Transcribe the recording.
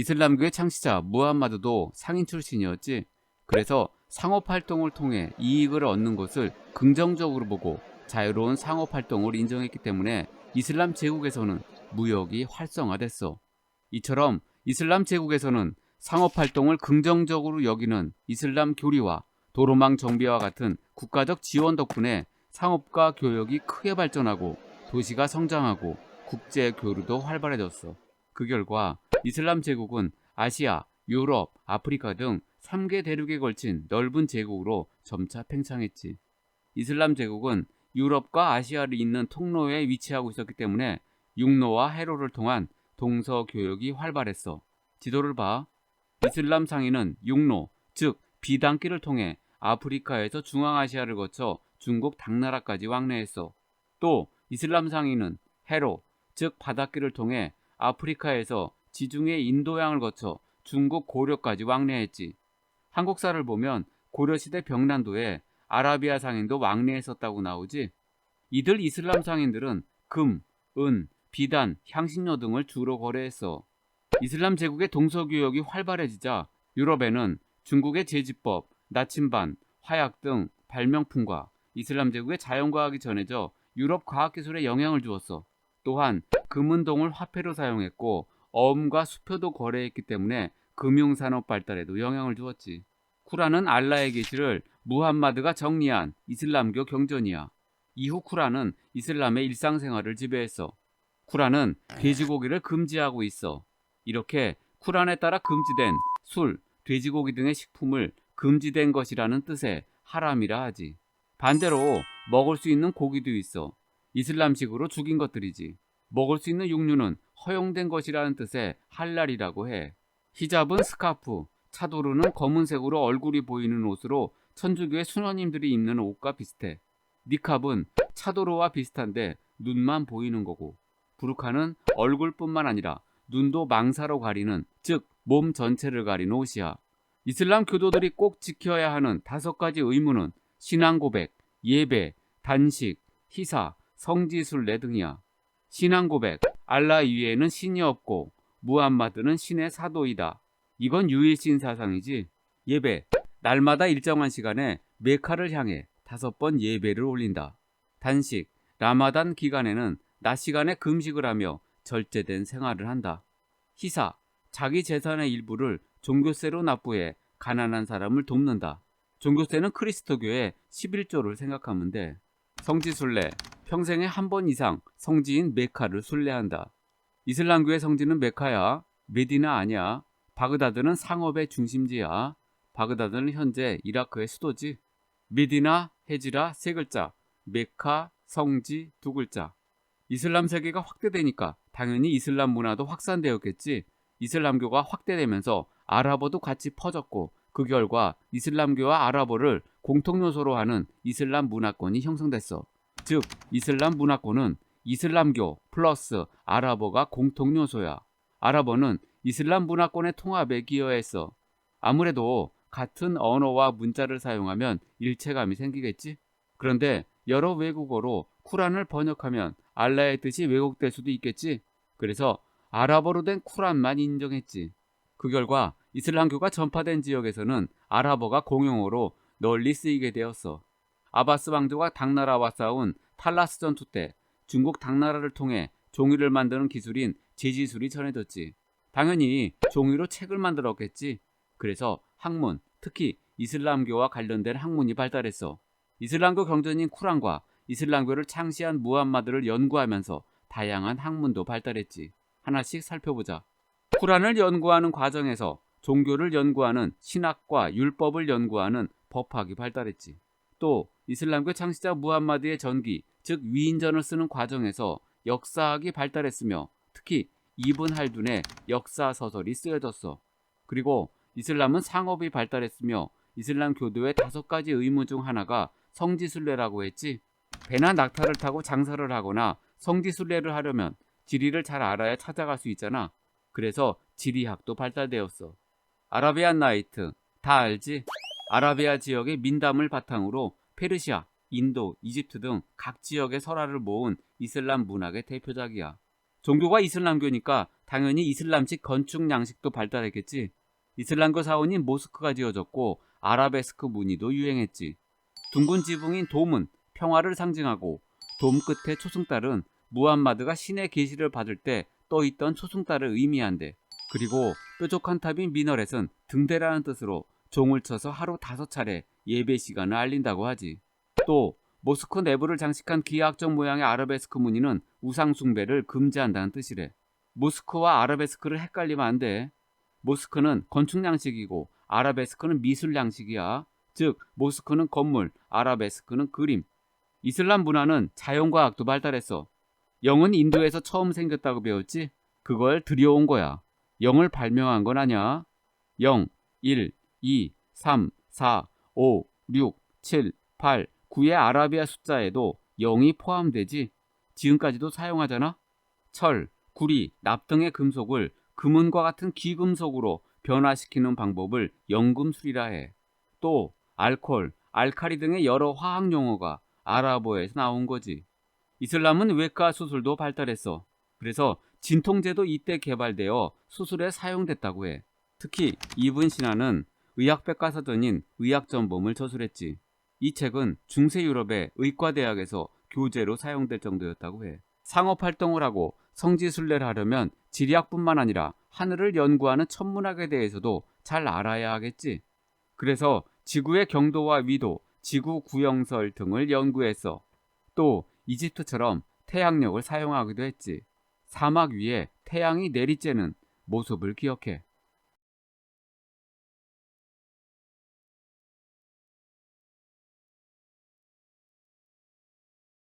이슬람교의 창시자 무함마드도 상인 출신이었지. 그래서 상업 활동을 통해 이익을 얻는 것을 긍정적으로 보고 자유로운 상업 활동을 인정했기 때문에 이슬람 제국에서는 무역이 활성화됐어. 이처럼 이슬람 제국에서는 상업 활동을 긍정적으로 여기는 이슬람 교리와 도로망 정비와 같은 국가적 지원 덕분에 상업과 교역이 크게 발전하고 도시가 성장하고 국제 교류도 활발해졌어. 그 결과 이슬람 제국은 아시아, 유럽, 아프리카 등 3개 대륙에 걸친 넓은 제국으로 점차 팽창했지. 이슬람 제국은 유럽과 아시아를 잇는 통로에 위치하고 있었기 때문에 육로와 해로를 통한 동서 교역이 활발했어. 지도를 봐. 이슬람 상인은 육로, 즉 비단길을 통해 아프리카에서 중앙아시아를 거쳐 중국 당나라까지 왕래했어. 또 이슬람 상인은 해로, 즉 바닷길을 통해 아프리카에서 지중해 인도양을 거쳐 중국 고려까지 왕래했지. 한국사를 보면 고려시대 병난도에 아라비아 상인도 왕래했었다고 나오지. 이들 이슬람 상인들은 금, 은, 비단, 향신료 등을 주로 거래했어. 이슬람 제국의 동서교역이 활발해지자 유럽에는 중국의 제지법, 나침반, 화약 등 발명품과 이슬람 제국의 자연과학이 전해져 유럽 과학기술에 영향을 주었어. 또한 금은동을 화폐로 사용했고 어음과 수표도 거래했기 때문에 금융산업 발달에도 영향을 주었지. 쿠란은 알라의 계시를 무함마드가 정리한 이슬람교 경전이야. 이후 쿠란은 이슬람의 일상생활을 지배했어. 쿠란은 돼지고기를 금지하고 있어. 이렇게 쿠란에 따라 금지된 술, 돼지고기 등의 식품을 금지된 것이라는 뜻의 하람이라 하지. 반대로 먹을 수 있는 고기도 있어. 이슬람식으로 죽인 것들이지. 먹을 수 있는 육류는 허용된 것이라는 뜻의 할랄이라고 해. 히잡은 스카프, 차도르는 검은색으로 얼굴이 보이는 옷으로 천주교의 수녀님들이 입는 옷과 비슷해. 니캅은 차도르와 비슷한데 눈만 보이는 거고. 부르카는 얼굴뿐만 아니라 눈도 망사로 가리는 즉 몸 전체를 가리는 옷이야. 이슬람 교도들이 꼭 지켜야 하는 다섯 가지 의무는 신앙 고백, 예배, 단식, 희사, 성지순례 등이야. 신앙 고백, 알라 위에는 신이 없고 무함마드는 신의 사도이다. 이건 유일신 사상이지. 예배, 날마다 일정한 시간에 메카를 향해 다섯 번 예배를 올린다. 단식, 라마단 기간에는 낮 시간에 금식을 하며 절제된 생활을 한다. 희사, 자기 재산의 일부를 종교세로 납부해 가난한 사람을 돕는다. 종교세는 크리스토교의 11조를 생각하면 돼. 성지순례, 평생에 한 번 이상 성지인 메카를 순례한다. 이슬람교의 성지는 메카야, 메디나 아니야. 바그다드는 상업의 중심지야. 바그다드는 현재 이라크의 수도지. 메디나, 헤지라 세 글자, 메카, 성지 두 글자. 이슬람 세계가 확대되니까 당연히 이슬람 문화도 확산되었겠지. 이슬람교가 확대되면서 아랍어도 같이 퍼졌고 그 결과 이슬람교와 아랍어를 공통 요소로 하는 이슬람 문화권이 형성됐어. 즉, 이슬람 문화권은 이슬람교 플러스 아랍어가 공통 요소야. 아랍어는 이슬람 문화권의 통합에 기여했어. 아무래도 같은 언어와 문자를 사용하면 일체감이 생기겠지? 그런데 여러 외국어로 쿠란을 번역하면 알라의 뜻이 왜곡될 수도 있겠지? 그래서 아랍어로 된 쿠란만 인정했지. 그 결과 이슬람교가 전파된 지역에서는 아랍어가 공용어로 널리 쓰이게 되었어. 아바스 왕조가 당나라와 싸운 탈라스 전투 때 중국 당나라를 통해 종이를 만드는 기술인 제지술이 전해졌지. 당연히 종이로 책을 만들었겠지. 그래서 학문, 특히 이슬람교와 관련된 학문이 발달했어. 이슬람교 경전인 쿠란과 이슬람교를 창시한 무함마드를 연구하면서 다양한 학문도 발달했지. 하나씩 살펴보자. 쿠란을 연구하는 과정에서 종교를 연구하는 신학과 율법을 연구하는 법학이 발달했지. 또 이슬람교 창시자 무함마드의 전기, 즉 위인전을 쓰는 과정에서 역사학이 발달했으며 특히 이븐 할둔의 역사 서설이 쓰여졌어. 그리고 이슬람은 상업이 발달했으며 이슬람 교도의 다섯 가지 의무 중 하나가 성지순례라고 했지. 배나 낙타를 타고 장사를 하거나 성지순례를 하려면 지리를 잘 알아야 찾아갈 수 있잖아. 그래서 지리학도 발달되었어. 아라비안 나이트 다 알지? 아라비아 지역의 민담을 바탕으로 페르시아, 인도, 이집트 등 각 지역의 설화를 모은 이슬람 문학의 대표작이야. 종교가 이슬람교니까 당연히 이슬람식 건축 양식도 발달했겠지. 이슬람교 사원이 모스크가 지어졌고 아라베스크 무늬도 유행했지. 둥근 지붕인 돔은 평화를 상징하고 돔 끝에 초승달은 무함마드가 신의 계시를 받을 때 떠있던 초승달을 의미한대. 그리고 뾰족한 탑인 미너렛은 등대라는 뜻으로 종을 쳐서 하루 다섯 차례 예배 시간을 알린다고 하지. 또 모스크 내부를 장식한 기하학적 모양의 아라베스크 무늬는 우상 숭배를 금지한다는 뜻이래. 모스크와 아라베스크를 헷갈리면 안 돼. 모스크는 건축 양식이고 아라베스크는 미술 양식이야. 즉 모스크는 건물, 아라베스크는 그림. 이슬람 문화는 자연과학도 발달했어. 영은 인도에서 처음 생겼다고 배웠지? 그걸 들여온 거야. 영을 발명한 건 아니야. 0, 1, 2, 3, 4, 5, 6, 7, 8, 9의 아라비아 숫자에도 0이 포함되지. 지금까지도 사용하잖아. 철, 구리, 납 등의 금속을 금은과 같은 귀금속으로 변화시키는 방법을 영금술이라 해. 또 알코올, 알카리 등의 여러 화학 용어가 아랍어에서 나온 거지. 이슬람은 외과 수술도 발달했어. 그래서 진통제도 이때 개발되어 수술에 사용됐다고 해. 특히 이분 신하는 의학백과사전인 의학전범을 저술했지. 이 책은 중세 유럽의 의과대학에서 교재로 사용될 정도였다고 해. 상업 활동을 하고 성지순례를 하려면 지리학뿐만 아니라 하늘을 연구하는 천문학에 대해서도 잘 알아야 하겠지. 그래서 지구의 경도와 위도, 지구 구형설 등을 연구했어. 또 이집트처럼 태양력을 사용하기도 했지. 사막 위에 태양이 내리쬐는 모습을 기억해.